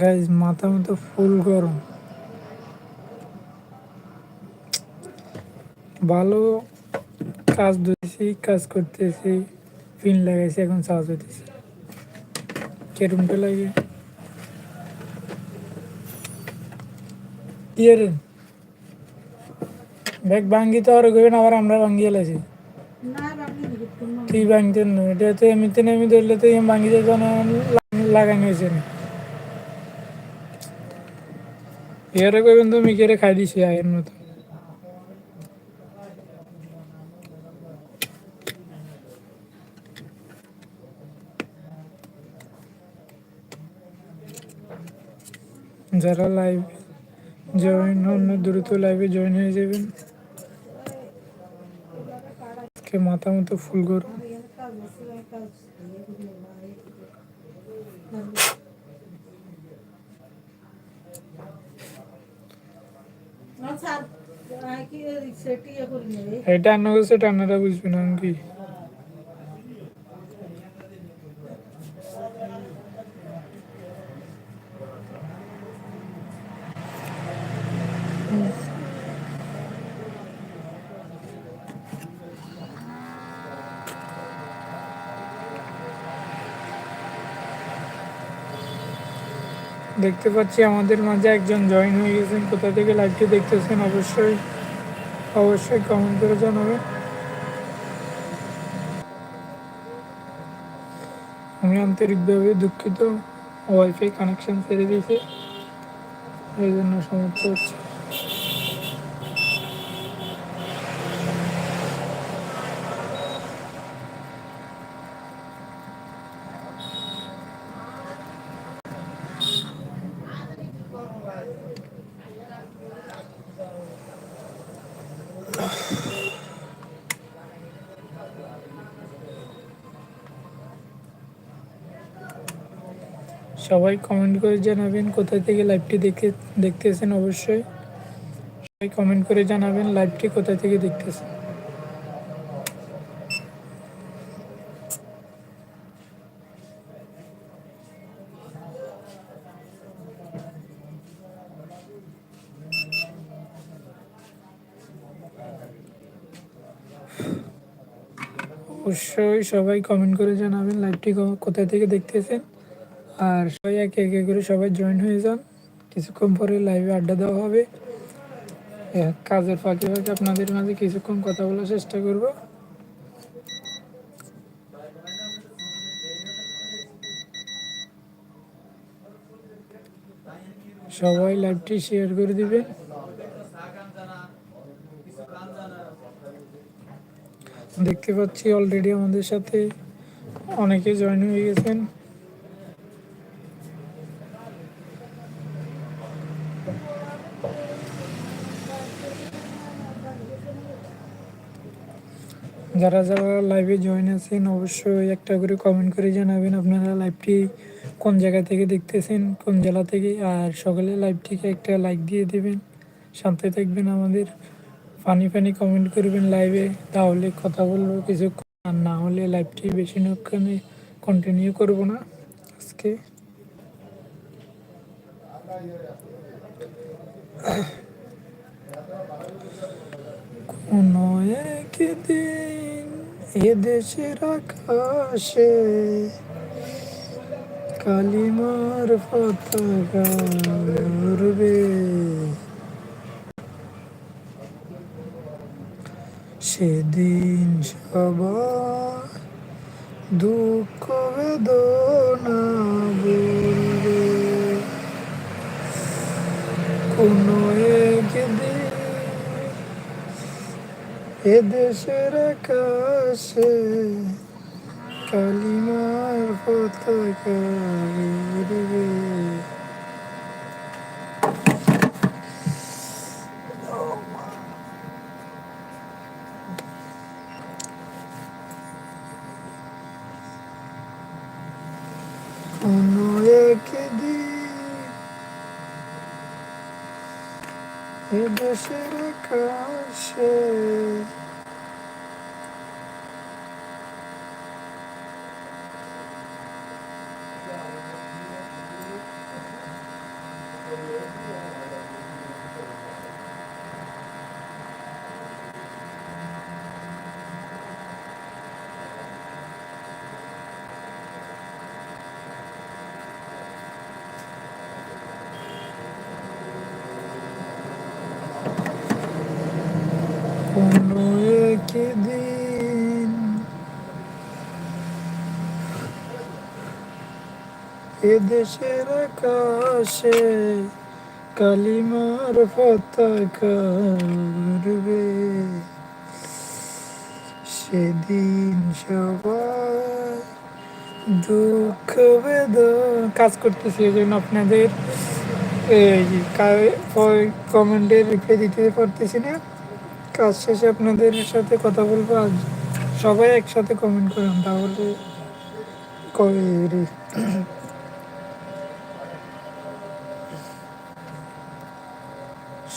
Guys মাথা মতো ফুল গরম। ভালো কাজ ধরেছি কাজ করতেছি পিন লাগাইছি এখন চার্জ হইতেছে। কেরমটা লাগে ইয়ে রে? ব্যাগ ভাঙ্গি তো আর কইবেন আবার আমরা ভাঙ্গিয়ে লাইছি। তুই ভাঙতে না এটা তো এমনিতে নেমে ধরলে তো ভাঙ্গি যেত লাগানো হয়েছে না। খাই দিছি আয়ের মতো। যারা লাইভ জয়েন হন দ্রুত লাইভে জয়েন হয়ে যাবেন। মাথা মতো ফুল গরম এটা আন্ন করছে টান্নাটা বুঝবি না কি? দেখতে পাচ্ছি আমাদের মাঝে একজন জয়েন হয়ে গেছেন। কোথা থেকে লাইভটি দেখতেছেন অবশ্যই অবশ্যই কমেন্ট করে জানাবেন। আমি আন্তরিকভাবে দুঃখিত ওয়াইফাই কানেকশন ছেড়ে দিয়েছি, এই জন্য সমস্যা হচ্ছে। সবাই কমেন্ট করে জানাবেন। কোথা থেকে লাইভটি দেখে দেখতেছেন অবশ্যই। সবাই কমেন্ট করে জানাবেন লাইভটি কোথা থেকে দেখতেছেন। অবশ্যই সবাই কমেন্ট করে জানাবেন লাইভটি কোথা থেকে দেখতেছেন। আর সবাই একে একে করে সবাই জয়েন হয়ে যান। কিছুক্ষণ পরে লাইভে আড্ডা দেওয়া হবে। কাজের ফাঁকে ফাঁকে আপনাদের মাঝে কিছুক্ষণ কথা বলার চেষ্টা করব। সবাই লাইভটি শেয়ার করে দিবেন। দেখতে পাচ্ছি অলরেডি আমাদের সাথে অনেকে জয়েন হয়ে গেছেন। যারা যারা লাইভে জয়েন আছেন, অবশ্যই একটা করে কমেন্ট করে জানাবেন আপনারা লাইভটি কোন জায়গা থেকে দেখতেছেন, কোন জেলা থেকে, আর সকালে লাইভটিকে একটা লাইক দিয়ে দেবেন। শান্তি থাকবেন আমাদের। ফানি ফানি কমেন্ট করবেন লাইভে তাহলে কথা বলব কিছু আর না হলে লাইভটি বেশি নক্ষণে কন্টিনিউ করব না আজকে। কোনো একদিন এদেশের আকাশে কালিমার পতাকা উড়বে। সেদিন সবার দুঃখ বেদনা বলবে। কোনো একদিন এদেশের আকাশে কালিমার পতাকা উড়বে কোনো একদিন এদেশের আকাশে এ দেশের আকাশে কালিমার পতাকা সেদিন সবাই দুঃখ, বেদন কাজ করতেছি এই জন্য আপনাদের এই কমেন্টে রিপ্লাই দিতে পারতেছি না। কাজ শেষে আপনাদের সাথে কথা বলব, আজ সবাই একসাথে কমেন্ট করেন, তাহলে কবে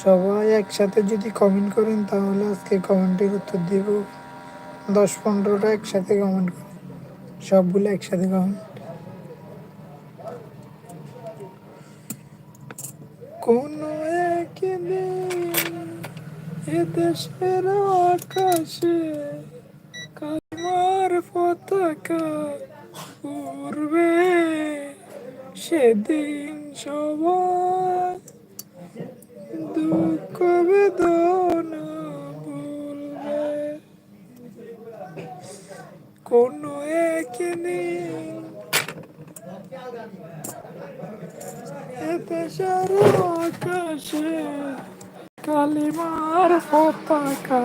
সবাই একসাথে যদি কমেন্ট করেন, তাহলে আজকে কমেন্টের উত্তর দিব। দশ পনেরোটা একসাথে কমেন্ট করেন সবগুলো একসাথে কমেন্ট কোনো দেশের আকাশে, কালমার পতাকা উড়বে সেদিন সবাই দুঃখ বেদনা বলবে কোনো একদিন দেশের আকাশে কালিমার পতাকা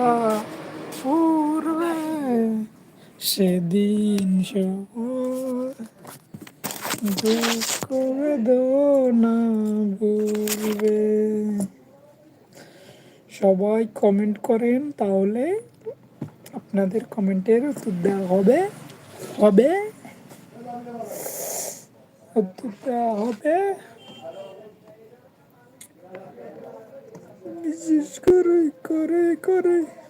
উড়বে সেদিন বেদনা বলবে সবাই কমেন্ট করেন, তাহলে আপনাদের কমেন্টের উত্তর দেওয়া হবে। হবে? উত্তর দেওয়া হবে। বিশেষ করে করে করে।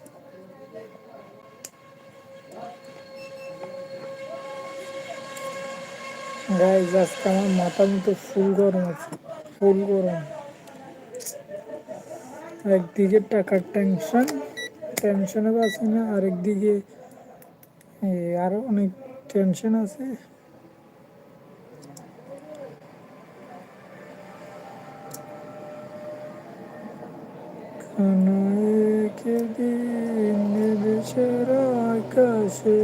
গাইজ আজকে আমার মাথা মতো ফুল গরম আছে ফুল গরম। একদিকে টাকার টেনশন টেনশনে আছে না, আরেকদিকে এই আরও অনেক টেনশন আছে। কোনো একদিন দেশের আকাশে,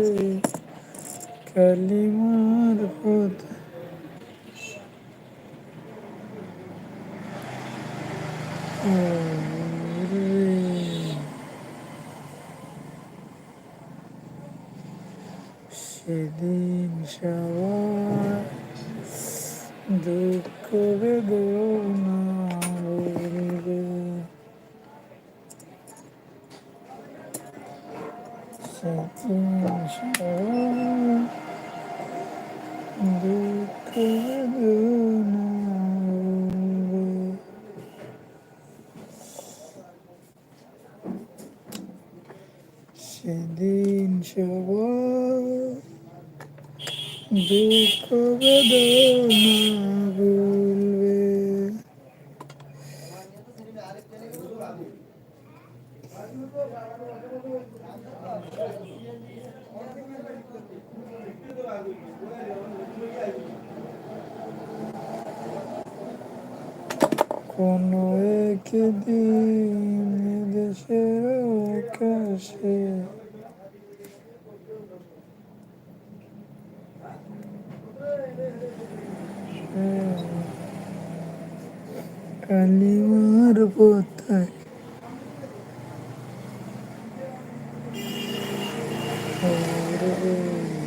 কালিমার পথ সেদিন সবার দুঃখ বেদনা সেদিন সবাই দুঃখ বেদনা বলবে সেদিন সবাই দুঃখ বেদনা বলবে কোনো একদিন দেশের আকাশে কালিমার পতাকা উড়বে।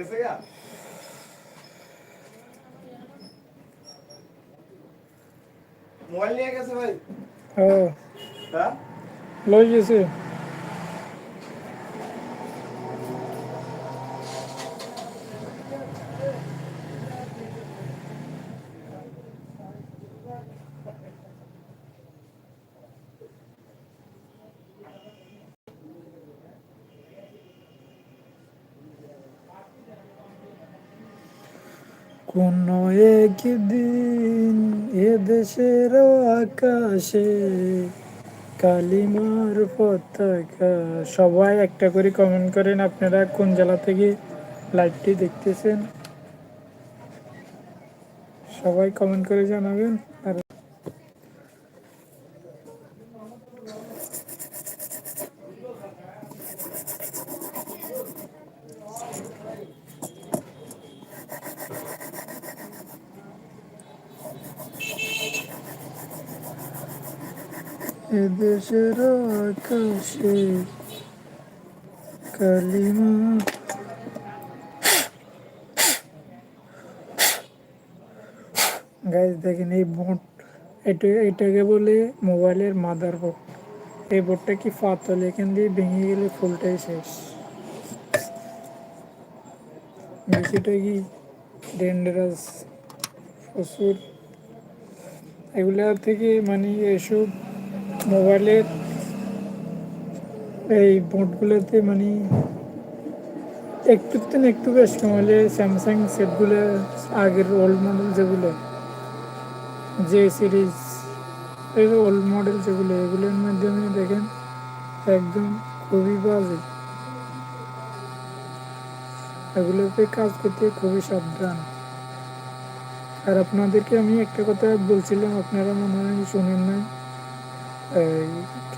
গেছে গা মোবাইল নিয়ে গেছে ভাই ও হ্যাঁ লই গেছে আকাশে কালিমার পতাকা। সবাই একটা করে কমেন্ট করেন আপনারা কোন জেলা থেকে লাইভটি দেখতেছেন। সবাই কমেন্ট করে জানাবেন। আর এদেশের আকাশে কালিমা গাইজ দেখেন এই বোট, এটা, এটাকে বলে মোবাইলের মাদার বোর্ড এই বোর্ডটা কি ফাতল, এখান দিয়ে ভেঙে গেলে ফুলটাই শেষ। বেশিটা কি ডেঞ্জারাস প্রচুর। এগুলা থেকে মানে এসব মোবাইলের এই বোর্ডগুলোতে মানে একটু তো একটু বেশ কমালে স্যামসাং সেটগুলো আগের ওল্ড মডেল যেগুলো যে সিরিজ এই ওল্ড মডেল যেগুলো, এগুলোর মাধ্যমে দেখেন একদম খুবই বাজে। এগুলোতে কাজ করতে খুবই সাবধান। আর আপনাদেরকে আমি একটা কথা বলছিলাম, আপনারা মনে হয় শোনেন নাই।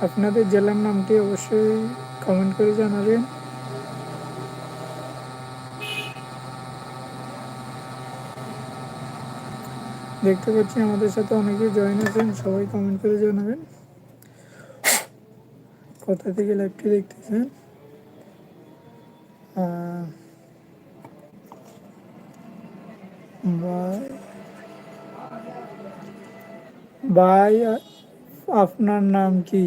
আপনাদের জেলার নামটি অবশ্যই কমেন্ট করে জানাবেন। দেখতে পাচ্ছি আমাদের সাথে অনেকে জয়েন আছেন, সবাই কমেন্ট করে জানাবেন। কোথা থেকে লাইভটি দেখতেছেন? ভাই আ- আপনার নাম কি?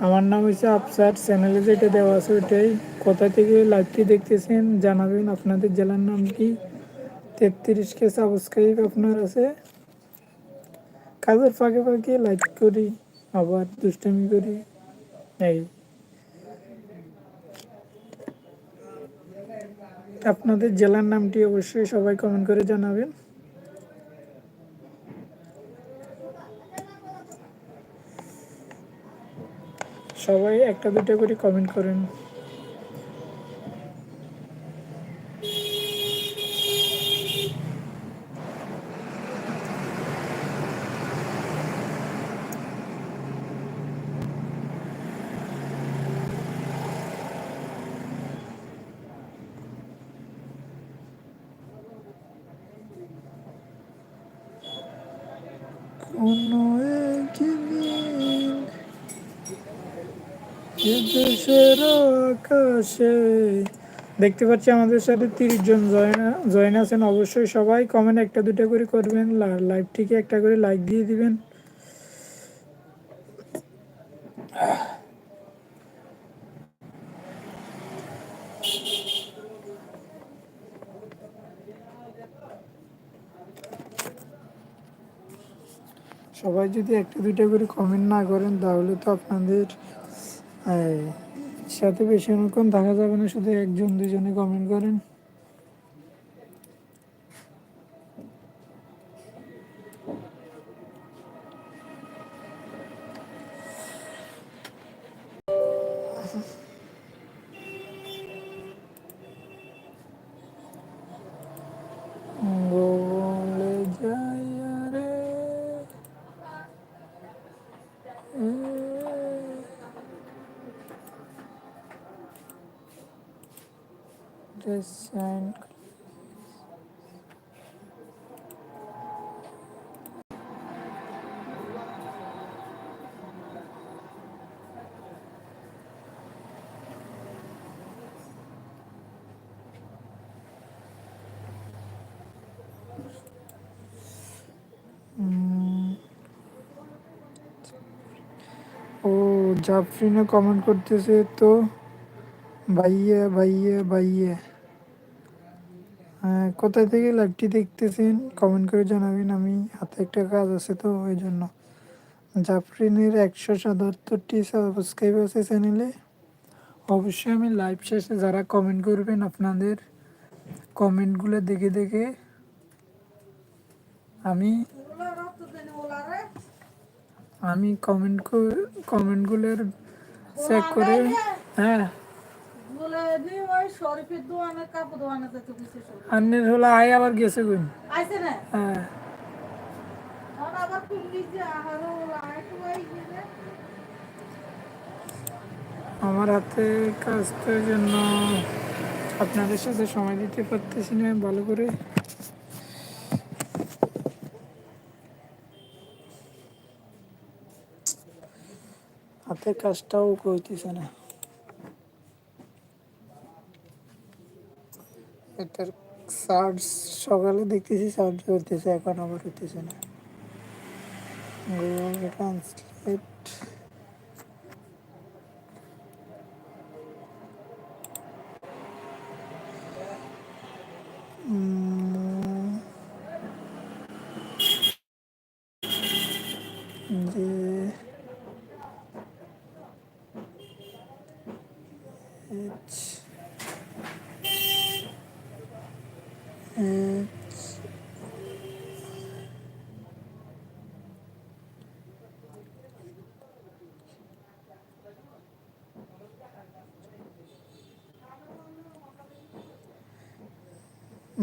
আমার নাম হচ্ছে আফসার। চ্যানেলে যেটা দেওয়া আছে ওইটাই। কোথা থেকে লাইভটি দেখতেছেন জানাবেন। আপনাদের জেলার নাম কি? তেত্রিশ কে সাবস্ক্রাইব আপনার আছে। কাজের ফাঁকে ফাঁকে লাইক করি, আবার দুষ্টামি করি। এই। আপনাদের জেলার নামটি অবশ্যই সবাই কমেন্ট করে জানাবেন। সবাই একটা দুটো করে কমেন্ট করেন কোনো একদিন এ দেশের আকাশে দেখতে পাচ্ছি আমাদের সাথে তিরিশ জন জয়েন আছেন। অবশ্যই সবাই কমেন্ট একটা, দুটো করে করবেন। লাইভটিকে একটা করে লাইক দিয়ে দিবেন। সবাই যদি একটা, দুইটা করে কমেন্ট না করেন, তাহলে তো আপনাদের সাথে বেশি অনেকক্ষণ থাকা যাবে না শুধু একজন দুজনে কমেন্ট করেন। Just and um, O জাফরিনা comment করতেছে তো ভাইয়া ভাইয়া ভাইয়া হ্যাঁ কোথায় থেকে লাইভটি দেখতেছেন কমেন্ট করে জানাবেন। আমি হাতে একটা কাজ আছে তো, ওই জন্য। জাফরিনের একশো সাতাত্তরটি সাবস্ক্রাইব আছে চ্যানেলে অবশ্যই আমি লাইভ শেষে যারা কমেন্ট করবেন, আপনাদের কমেন্টগুলো দেখে দেখে আমি আমি কমেন্ট কমেন্টগুলোর চেক করে হ্যাঁ। আন্নের হলো আয় আবার গেছে গুণ আইছে না? হ্যাঁ। আবার আমার হাতে কাজটার জন্য আপনাদের সাথে সময় দিতে পারতেছি না ভালো করে। হাতের কাজটাও করতেছে না। এটার চার্জ সকালে দেখতেছি চার্জ করতেছে এখন আবার হইতেছে না। ট্রান্সলেট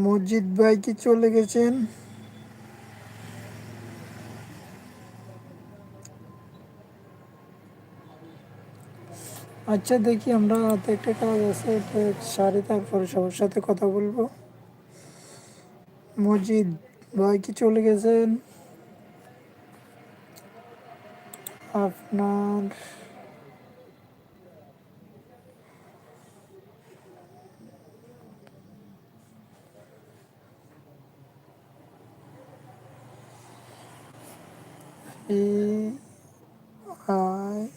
মসজিদ ভাই কি চলে গেছেন? আচ্ছা দেখি আমরা হাতে একটা কাজ আছে সারি তারপরে সবার সাথে কথা বলব। মসজিদ ভাই কি চলে গেছেন? আপনার E I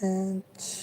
H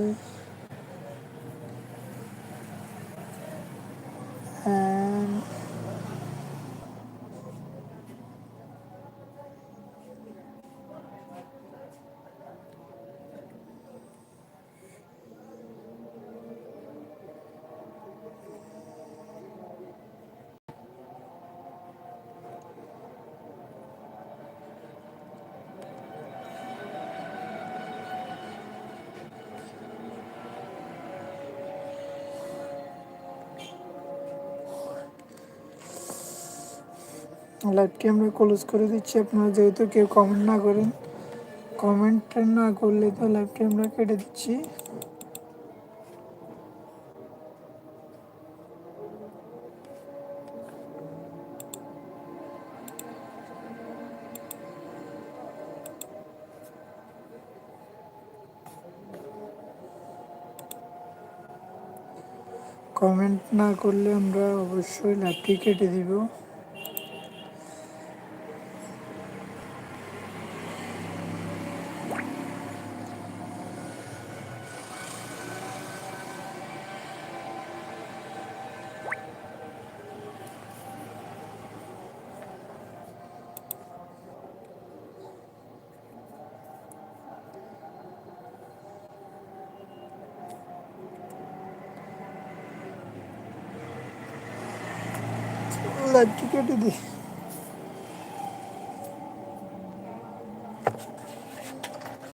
everyone. লাইভটি আমরা ক্লোজ করে দিচ্ছি। আপনারা যেহেতু কেউ কমেন্ট না করেন কমেন্ট না করলে তো লাইভটি আমরা কেটে দিচ্ছি। কমেন্ট না করলে আমরা অবশ্যই লাইভটি কেটে দিব। লাইভটি কেটে দিই